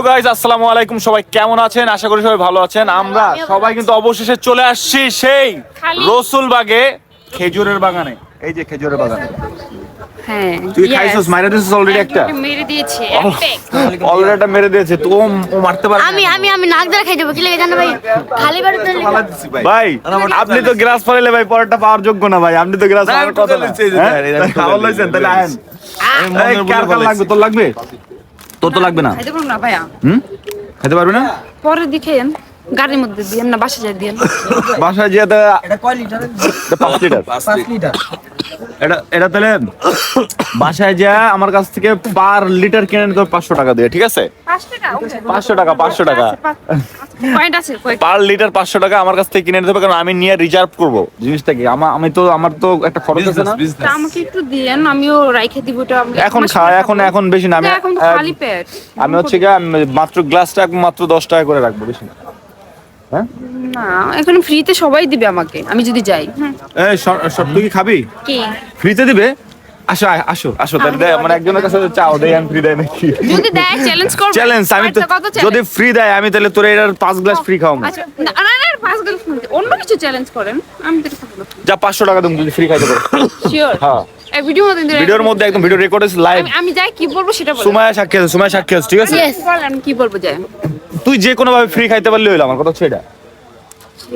Hello guys আসসালামু আলাইকুম। সবাই কেমন আছেন? আশা করি সবাই ভালো আছেন। আমরা সবাই কিন্তু অবশেষে চলে আসছি সেই খালি- রসুল বাগে খেজুরের বাগানে। এই যে খেজুরের বাগানে। তুই yes. খাইছস? দিছিস অলরেডি একটা? মেরে দিয়েছে অলরেডি একটা মেরে দিয়েছে। তো ও ও মারতে পারে আমি আমি আমি নাক ধরে খাই দেবো। কি লাগে জানো ভাই? খালি বাড়িতে ভাই। আপনি তো গ্লাস ফেলে ভাই পরেরটা পাওয়ার যোগ্য না ভাই। আপনি তো গ্লাস পাওয়ার কথা না। হ্যাঁ? দেখেন, আমি তো খাওয়ার ফেলেছি, লইছেন, তাহলে আয়েন। এই, কার কার লাগবে? তোর লাগবে? তোর তো লাগবে না? খাইতে পারব না ভাইয়া। হুম? খেতে পারবে না? পরে দেখেন গাড়ির মধ্যে দিয়েন না বাসা যায় দিয়ে বাসায় যেতে কয় লিটার 5 লিটার। 5 লিটার। এটা এটা তাহলে বাসায় যা আমার কাছ থেকে পার লিটার কিনে নিতে পাঁচশো টাকা দিয়ে ঠিক আছে? পাঁচশো টাকা পাঁচশো টাকা পার লিটার পাঁচশো টাকা আমার কাছ থেকে কিনে নিতে হবে কারণ আমি নিয়ে রিজার্ভ করব। জিনিসটা কি? আমার আমি তো আমার তো একটা খরচ আছে না? আমাকে একটু দিয়েন আমিও রাইখে দিব এটা এখন এক মাস খা পরে এখন এখন বেশি না আমি এখন খালি পেট। আমি হচ্ছে গিয়ে আমি মাত্র গ্লাসটা মাত্র দশ টাকা করে রাখব বেশি না। হ্যাঁ? না এখন ফ্রিতে সবাই দিবে আমাকে আমি যদি যাই। এই শ- তুই খাবি? কি? ফ্রিতে দিবে? আসো আসো আসো তাহলে দে মানে একজনের কাছে চাও দেয় আমি ফ্রি দেয় নাকি? যদি দেয় চ্যালেঞ্জ করব। চ্যালেঞ্জ আমি তো যদি ফ্রি দেয় আমি তাহলে তোর পাঁচ গ্লাস ফ্রি খাওয়াবো। আচ্ছা না না না পাঁচ গেল অন্য কিছু চ্যালেঞ্জ করেন আমি তো খাব। যা পাঁচশো টাকা তুমি যদি ফ্রি খাইতে পারো। শিওর হ্যাঁ। এই ভিডিও মধ্যে ভিডিওর মধ্যে একদম ভিডিও রেকর্ড লাইভ আমি- আমি যাই কি বলব সেটা বলো। সুমায়া সাক্ষী আছে সুমায়া সাক্ষী আছে ঠিক আছে? বল, আমি কি বলব যাই। তুই যে কোনো ভাবে ফ্রি খাইতে পারলে হইল আমার কথা হচ্ছে এটা।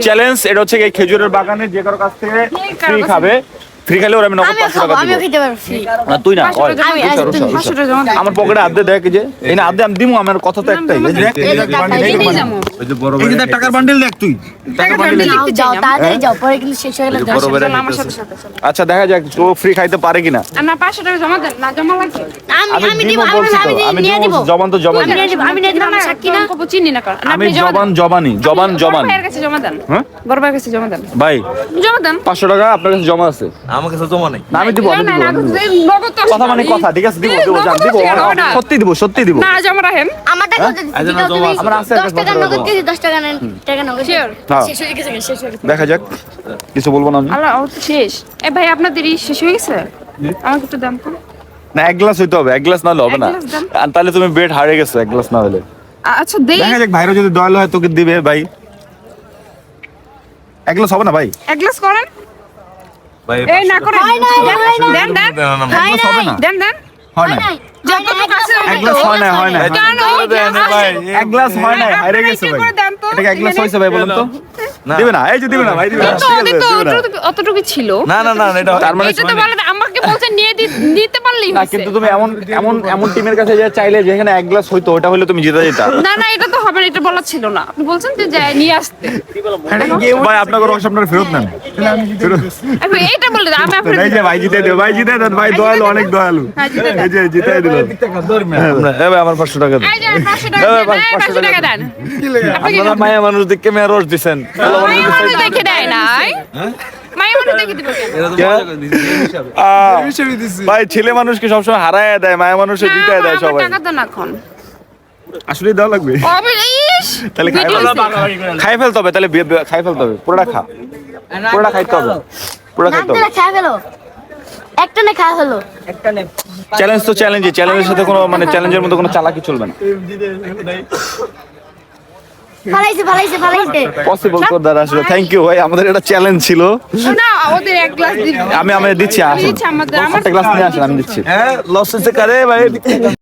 চ্যালেঞ্জ এটা হচ্ছে এই খেজুরের বাগানে যে কারও কাছ থেকে ফ্রি খাবে ফ্রি খাইলে ওরা আমি নগদ পাঁচশো টাকা দিব। না তুই না। আমার পকেটে আদে দেখ যে এই না আদে আমি দিমু আমার কথা তো একটাই। টাকার বান্ডেল দেখ তুই। হয়ে। আচ্ছা দেখা যাক ও ফ্রি খাইতে পারে কিনা। আর না পাঁচশো টাকা জমা দেন না জমা লাগবে। আমি আমি আমি দিব দিব আমি বলছি তো আমি আমি নিয়ে দিব দিব। জবান তো জবান। আমি নিয়ে দিব আমি নিয়ে দিব আমি সাক্ষী না। কবো চিনি না কারণ আমি জবান জবানি জবান জবান। ভাইয়ের কাছে জমা দেন? বড় ভাইয়ের কাছে জমা দেন। ভাই জমা দেন পাঁচশো টাকা আপনার কাছে জমা আছে আমার কাছে জমা নেই। না আমি দিব আমি দিব তো কথা মানে কথা ঠিক আছে দিব দিব জান দিব ওটা? সত্যি দিব সত্যি দিব। না জমা রাখেন আমার টাকা হ্যাঁ? দিতে আচ্ছা, দিতে না, তুমি আমার আছে দশ একটা টাকা নগদ। কেজি দশ টাকা নেন টাকা নগদ. হ্যাঁ। শেষ হয়ে গেছে শেষ হয়ে গেছে। দেখা যাক কিছু বলব না আমি? আল্লাহ ও শেষ। এ ভাই আপনাদের ই শেষ হয়ে গেছে? আমাকে একটু দাম তো না এক গ্লাস হইতে হবে এক গ্লাস না। হলে হবে না আর তাহলে তুমি বেড হারিয়ে গেছো এক গ্লাস না হলে আচ্ছা দেই। দেখা যাক ভাইরা যদি দয়াল হয় তোকে দিবে ভাই। এক গ্লাস হবে না ভাই? এক গ্লাস করেন। এই না করেন হয় নাই, হয় নাই। দেন। দেন দেন না, না, হয় এক গ্লাস হবে নাই। না? দেন দেন। হয় না নাই। যতটুকু আছে এক গ্লাস হয় না হয় না এই কেন? তাহলে দেন না, ভাই এক গ্লাস হয় না আপনারা গেছে ভাই। করে দেন তো, এটা কি এক গ্লাস হয়েছে ভাই বলুন তো। দিবে না এই যে দিবে না ভাই দিবে কিন্তু ঠিক ওদের আছে, তো দিবে না। অতটুকু- ছিল। না না না এটা তার মানে এটা তো বলেন আমাকে বলছেন নিয়ে দিতে পারলেই না কিন্তু তুমি এমন এমন এমন টিমের কাছে যে চাইলে যেখানে এক গ্লাস হইতো ওটা হলে তুমি জিতে যেতা। না না এটা তো হবে না এটা বলা ছিল না। আপনি বলছেন যে যাই নিয়ে আসতে। ভাই আপনাকে রস আপনার ফেরত নেন। এখন এইটা বলে আমি আপনার এই যে ভাই জিতে দেব ভাই জিতে দেন ভাই দয়ালু অনেক দয়ালু। হ্যাঁ। এই যে জিতে দিল। এ ভাই। আমার পাঁচশো টাকা দেন। এই যে 500 টাকা দাদা, দেন, 500 500 টাকা দেন। আপনারা মায়া মানুষ দেখে মেয়ে রস মায়া দেখে দেয় নাই ভাই ছেলে মানুষকে সবসময় হারায় দেয় মায়া মানুষে না, জিতায় দেয় সবাই। টাকা দেন আসলে দেওয়া লাগবে। তাহলে খাই ফেলতে হবে তাহলে খাই ফেলতে হবে। পুরোটা খা। পুরোটা খাইতে হবে। পুরোটা নাক খাইতে হবে খাই ফেলো। একটা না খাই ফেলো। চ্যালেঞ্জ তো চ্যালেঞ্জই। চ্যালেঞ্জের সাথে কোনো মানে চ্যালেঞ্জের মধ্যে কোনো চালাকি চলবে না। পসিবল আসলে। থ্যাংক ইউ ভাই। আমাদের এটা চ্যালেঞ্জ ছিল। না ওদের এক গ্লাস দিন। আমি আমি দিচ্ছি আসেন। দিচ্ছি আমাদের। আমার একটা গ্লাস নিয়ে আসেন আমি দিচ্ছি। হ্যাঁ লস হচ্ছে কারে ভাই?